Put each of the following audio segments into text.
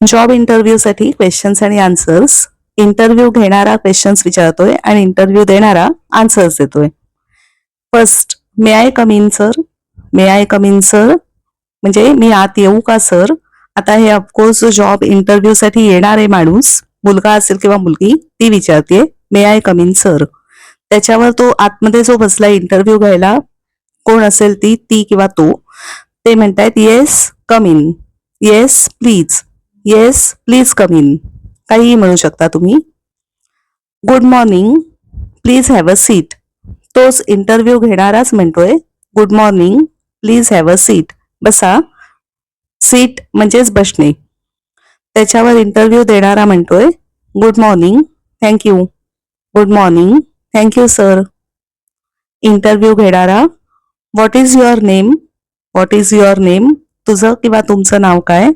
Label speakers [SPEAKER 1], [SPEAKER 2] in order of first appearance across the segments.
[SPEAKER 1] Job इंटरव्ह्यूसाठी questions आणि answers interview घेणारा क्वेश्चन्स विचारतोय आणि इंटरव्ह्यू देणारा आन्सर्स देतोय. First may I come in sir may I come in sir म्हणजे मी आत येऊ का सर आता हे ऑफकोर्स जॉब इंटरव्ह्यूसाठी येणारे माणूस. मुलगा असेल किंवा मुलगी ती विचारते may I come in sir त्याच्यावर तो आतमध्ये जो बसला इंटरव्ह्यू घ्यायला कोण असेल ती ती किंवा तो ते म्हणतायत yes come in yes please yes please come in काहीही म्हणू शकता तुम्ही. Good morning please have a seat तोच इंटरव्ह्यू घेणाराच म्हणतोय. Good morning please have a seat बसा. सीट म्हणजेच बसणे. त्याच्यावर इंटरव्ह्यू देणारा म्हणतोय. Good morning thank you good morning thank you sir interview घेणारा. What is your name what is your name तुझं किंवा तुमचं नाव काय?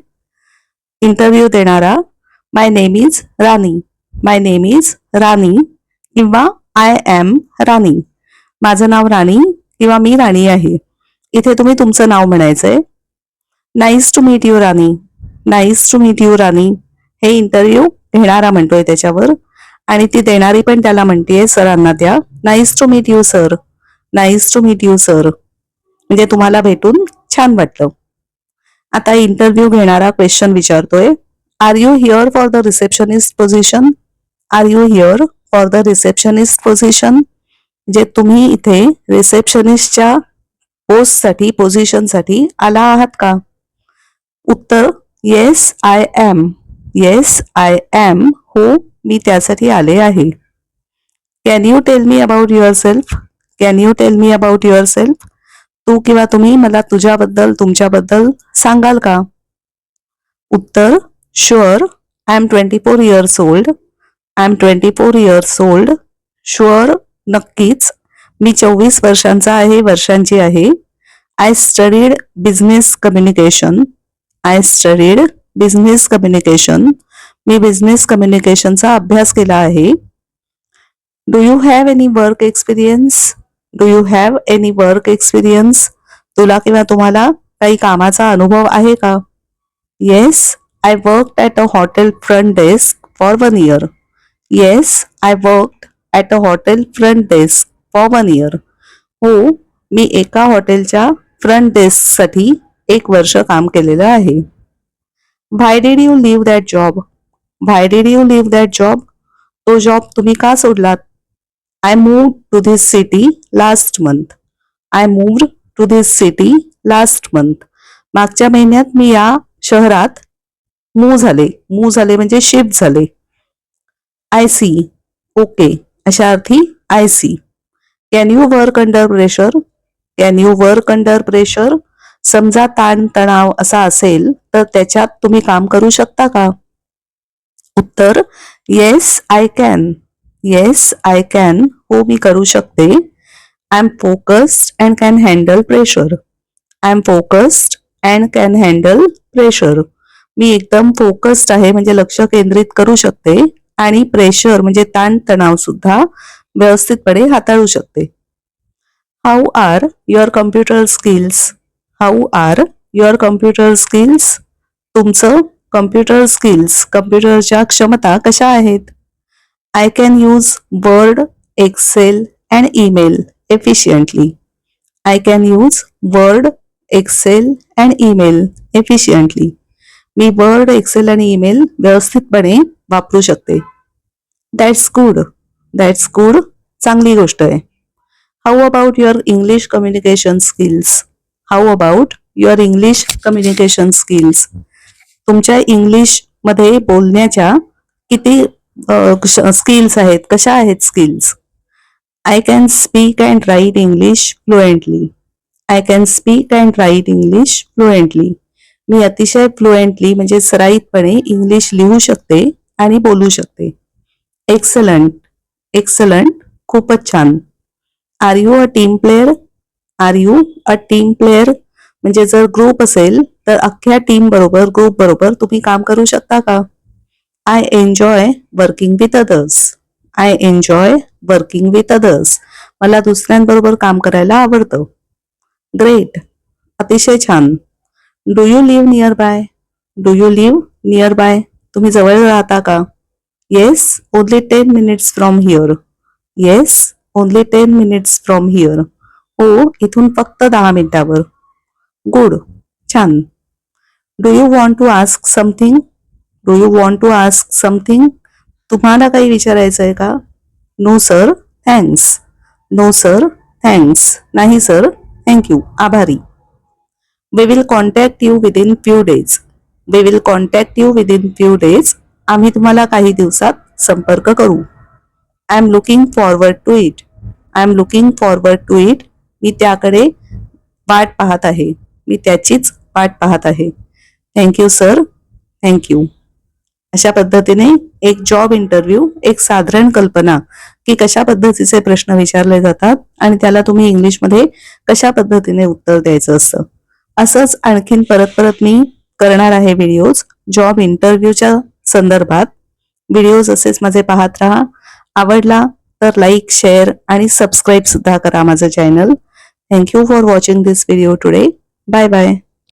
[SPEAKER 1] इंटरव्ह्यू देणारा my name is Rani my name is Rani किंवा आय एम राणी माझं नाव राणी किंवा मी राणी आहे. इथे तुम्ही तुमचं नाव म्हणायचंय. Nice to meet you Rani nice to meet you Rani हे इंटरव्ह्यू घेणारा म्हणतोय त्याच्यावर. आणि ती देणारी पण त्याला म्हणतेय सरांना त्या nice to meet you sir nice to meet you sir म्हणजे तुम्हाला भेटून छान वाटलं. आता इंटरव्ह्यू घेणारा क्वेश्चन विचारतोय. Are you here for the receptionist position are you here for the receptionist position जे तुम्ही इथे रिसेप्शनिस्टच्या पोस्टसाठी पोझिशनसाठी आला आहात का? उत्तर yes I am yes I am हो मी त्यासाठी आले आहे. Can you tell me about yourself can you tell me about yourself तू किंवा तुम्ही मला तुझ्याबद्दल तुमच्याबद्दल सांगाल का? उत्तर sure I am twenty four years old I am twenty four years old sure नक्कीच. मी चोवीस वर्षांचा आहे वर्षांची आहे. I studied business communication I studied business communication me business कम्युनिकेशनचा अभ्यास केला आहे. Do you have any work experience do you have any work experience तुला किंवा तुम्हाला काही कामाचा अनुभव आहे का? Yes I work at a hotel front desk for one year yes I work at a hotel front desk for one year हो मी एका हॉटेलच्या फ्रंट डेस्कसाठी एक वर्ष काम केलेलं आहे. Why did you leave that job why did you leave that job तो जॉब तुम्ही का सोडलात? I move to this city last month I moved to this city last month मागच्या महिन्यात मी या शहरात मूव झाले. मूव झाले म्हणजे शिफ्ट झाले. आय सी ओके अशा अर्थी I see can you work under pressure can you work under pressure समजा ताणतणाव असा असेल तर त्याच्यात तुम्ही काम करू शकता का? उत्तर yes I can yes I can हो मी करू शकते. I am focused and can handle pressure I am focused and can handle pressure मी एकदम फोकस्ड आहे म्हणजे लक्ष केंद्रित करू शकते आणि प्रेशर म्हणजे ताणतणाव सुद्धा व्यवस्थितपणे हाताळू शकते. How are your computer skills how are your computer skills तुमचं कम्प्युटर स्किल्स कम्प्युटरच्या क्षमता कशा आहेत? I can use Word Excel and email efficiently I can use Word Excel and email efficiently me Word Excel आणि email व्यवस्थितपणे वापरू शकते. That's good that's good चांगली गोष्ट आहे. How about your English communication skills how about your English communication skills तुमच्या इंग्लिशमध्ये बोलण्याच्या किती स्किल्स आहेत? कशा आहेत skills I can speak and write English fluently I can speak and write English fluently मी अतिशय फ्लुएंटली म्हणजे सराईतपणे इंग्लिश लिहू शकते आणि बोलू शकते. एक्सलंट एक्सलंट खूपच छान. Are you a team player are you a team player म्हणजे जर ग्रुप असेल तर अख्ख्या टीम बरोबर ग्रुप बरोबर तुम्ही काम करू शकता का? I enjoy working with others I enjoy working with others मला दुसऱ्यांबरोबर काम करायला आवडतं. ग्रेट अतिशय छान. Do you live nearby do you live nearby तुम्ही जवळ राहता का? Yes only ten minutes from here yes only ten minutes from here हो इथून फक्त दहा मिनिटावर. गुड छान. Do you want to ask something do you want to ask something तुम्हाला काही विचारायचं आहे का? No sir thanks no sir thanks नाही सर थँक्यू आभारी. We will contact you within few days we will contact you within few days आम्ही तुम्हाला काही दिवसात संपर्क करू. I am looking forward to it I am looking forward to it मी त्याकडे वाट पाहत आहे. मी त्याचीच वाट पाहत आहे. थँक्यू सर थँक्यू अशा पद्धतीने एक जॉब इंटरव्ह्यू एक साधारण कल्पना की कशा पद्धतीचे प्रश्न विचारले जातात आणि त्याला तुम्ही इंग्लिशमध्ये कशा पद्धतीने उत्तर द्यायचं असतं. असंच आणखीन परत परत मी करणार आहे व्हिडिओज जॉब इंटरव्ह्यूच्या संदर्भात. व्हिडिओज असेच माझे पाहत राहा. आवडला तर लाईक शेअर आणि सबस्क्राईब सुद्धा करा माझं channel thank you for watching this video today bye bye